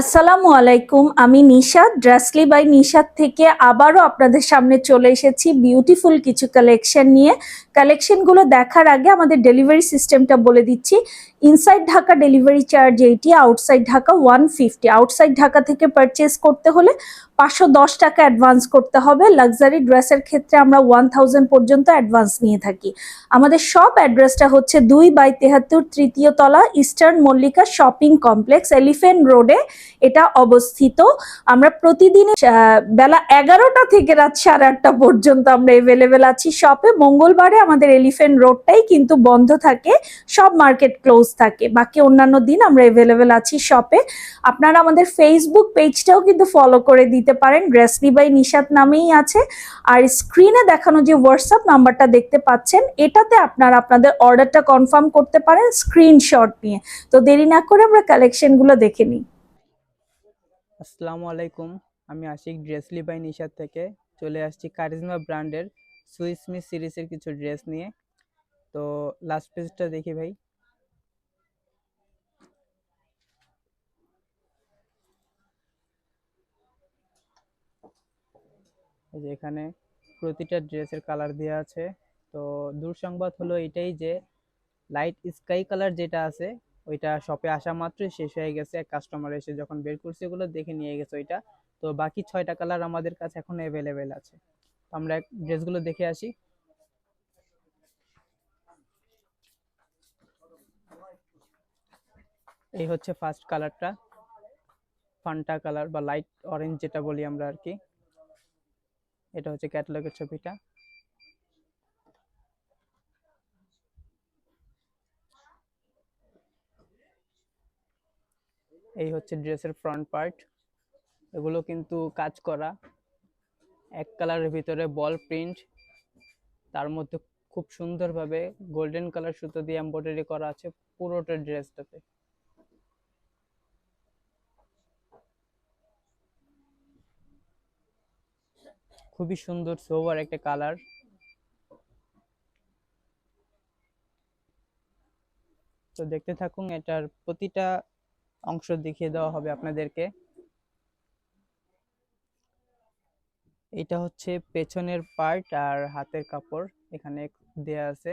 আসসালামু আলাইকুম, আমি নিশাদ ড্রেসলি বাই নিশাদ থেকে আবারও আপনাদের সামনে চলে এসেছি বিউটিফুল কিছু কালেকশন নিয়ে। কালেকশনগুলো দেখার আগে আমাদের ডেলিভারি সিস্টেমটা বলে দিচ্ছি। Inside Dhaka delivery charge eighty outside Dhaka one fifty outside Dhaka থেকে পারচেস করতে হলে পাঁচশো দশ টাকা অ্যাডভান্স করতে হবে। লাক্সারি ড্রেসের ক্ষেত্রে আমরা ওয়ান থাউজেন্ড পর্যন্ত অ্যাডভান্স নিয়ে থাকি। আমাদের সব অ্যাড্রেসটা হচ্ছে দুই বাই তেহাত্তর তৃতীয় তলা eastern Mallika shopping complex elephant রোডে এটা অবস্থিত। আমরা প্রতিদিন বেলা এগারোটা থেকে রাত সাড়ে আটটা পর্যন্ত আমরা এভেলেবেল আছি শপে মঙ্গলবারে আমাদের এলিফেন্ট রোডটাই কিন্তু বন্ধ থাকে, সব মার্কেট ক্লোজ থাকে। বাকি অন্যান্য দিন আমরা এভেলেবেল আছি শপে আপনারা আমাদের ফেসবুক পেজটাও কিন্তু ফলো করে দিতে পারেন। ড্রেসলি বাই নিশাত নামেই আছে। আর স্ক্রিনে দেখানো যে হোয়াটসঅ্যাপ নাম্বারটা দেখতে পাচ্ছেন, এটাতে আপনারা আপনাদের অর্ডারটা কনফার্ম করতে পারেন স্ক্রিনশট নিয়ে। তো দেরি না করে আমরা কালেকশনগুলো দেখে নিই। আসসালামু আলাইকুম। আমি আশিক ড্রেসলি বাই নিশাদ থেকে চলে আসছি কারিজমা ব্র্যান্ডের সুইস মিস সিরিজের কিছু ড্রেস নিয়ে। তো লাস্ট পেজটা দেখি ভাই। এই যে এখানে প্রতিটা ড্রেসের কালার দেওয়া আছে। তো দুঃসংবাদ হলো এটাই যে লাইট স্কাই কালার যেটা আছে ওইটা শপে আসা মাত্রই শেষ হয়ে গেছে। কাস্টমার এসে যখন বের করছে ওগুলো দেখে নিয়ে গেছে ওইটা। তো বাকি ছয়টা কালার আমাদের কাছে এখনও অ্যাভেলেবেল আছে। তো আমরা ড্রেসগুলো দেখে আসি। এই হচ্ছে ফার্স্ট কালারটা ফান্টা কালার বা লাইট অরেঞ্জ যেটা বলি আমরা আর কি। এটা হচ্ছে ক্যাটালগের ছবিটা। এই হচ্ছে ড্রেসের ফ্রন্ট পার্ট এগুলো কিন্তু কাজ করা। এক কালারের ভিতরে বল প্রিন্ট তার মধ্যে খুব সুন্দরভাবে গোল্ডেন কালার সুতো দিয়ে এমব্রয়ডারি করা আছে পুরোটা ড্রেসটাতে। খুবই সুন্দর সোভার একটা কালার তো দেখতে থাকুন, এটার প্রতিটা অংশ দেখিয়ে দেওয়া হবে আপনাদেরকে। এটা হচ্ছে পেছনের পার্ট আর হাতের কাপড় এখানে দেয়া আছে।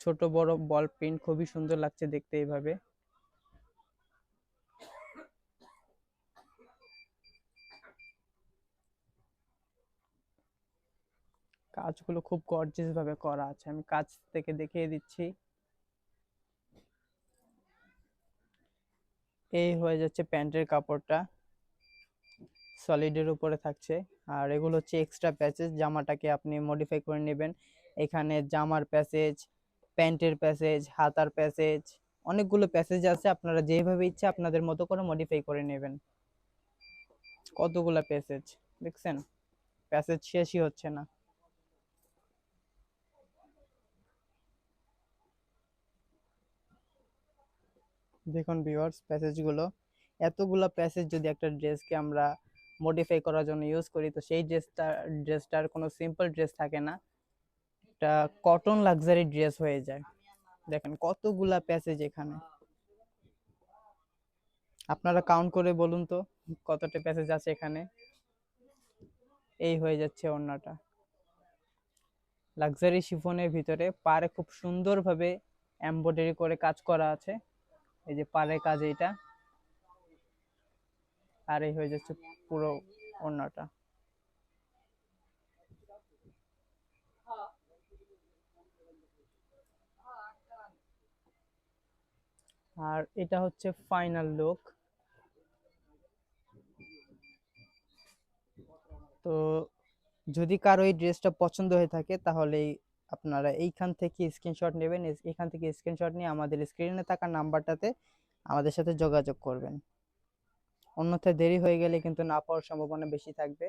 ছোট বড় বল প্রিন্ট খুবই সুন্দর লাগছে দেখতে এইভাবে। কাজগুলো খুব গর্জিয়াস ভাবে করা আছে। আমি কাজ থেকে দেখিয়ে দিচ্ছি। এই হয়ে যাচ্ছে প্যান্টের কাপড়টা। সলিডের উপরে থাকছে। আর এগুলো হচ্ছে এক্সট্রা প্যাচেজ জামাটাকে আপনি মডিফাই করে নেবেন। এখানে জামার প্যাসেজ প্যান্টের প্যাসেজ হাতার প্যাসেজ অনেকগুলো প্যাসেজ আছে। আপনারা যেভাবে ইচ্ছা আপনাদের মতো করে মডিফাই করে নেবেন। কতগুলো প্যাসেজ দেখছেন? প্যাসেজ শেষই হচ্ছে না। দেখুন ভিউয়ার্স প্যাসেজগুলো এতগুলো প্যাসেজ যদি একটা ড্রেসকে আমরা মডিফাই করার জন্য ইউজ করি, তো সেই ড্রেসটা ড্রেসটার কোনো সিম্পল ড্রেস থাকে না। একটা কটন লাক্সারি ড্রেস হয়ে যায়। দেখেন কতগুলা প্যাসেজ এখানে। আপনারা কাউন্ট করে বলুন তো, কতটা প্যাসেজ আছে এখানে? এই হয়ে যাচ্ছে ওড়নাটা। লাক্সারি শিফনের ভিতরে পারে খুব সুন্দরভাবে এমব্রয়ডারি করে কাজ করা আছে। এই যে পাড়ের কাজ এইটা। আর এই হয়ে যাচ্ছে পুরো ওড়নাটা আর এটা হচ্ছে ফাইনাল লুক। তো যদি কারও এই ড্রেসটা পছন্দ হয়ে থাকে, তাহলে আপনারা এইখান থেকে স্ক্রিনশট নেবেন এখান থেকে স্ক্রিনশট নিয়ে আমাদের স্ক্রিনে থাকা নাম্বারটাতে আমাদের সাথে যোগাযোগ করবেন। অন্যথায় দেরি হয়ে গেলে কিন্তু না পাওয়ার সম্ভাবনা বেশি থাকবে।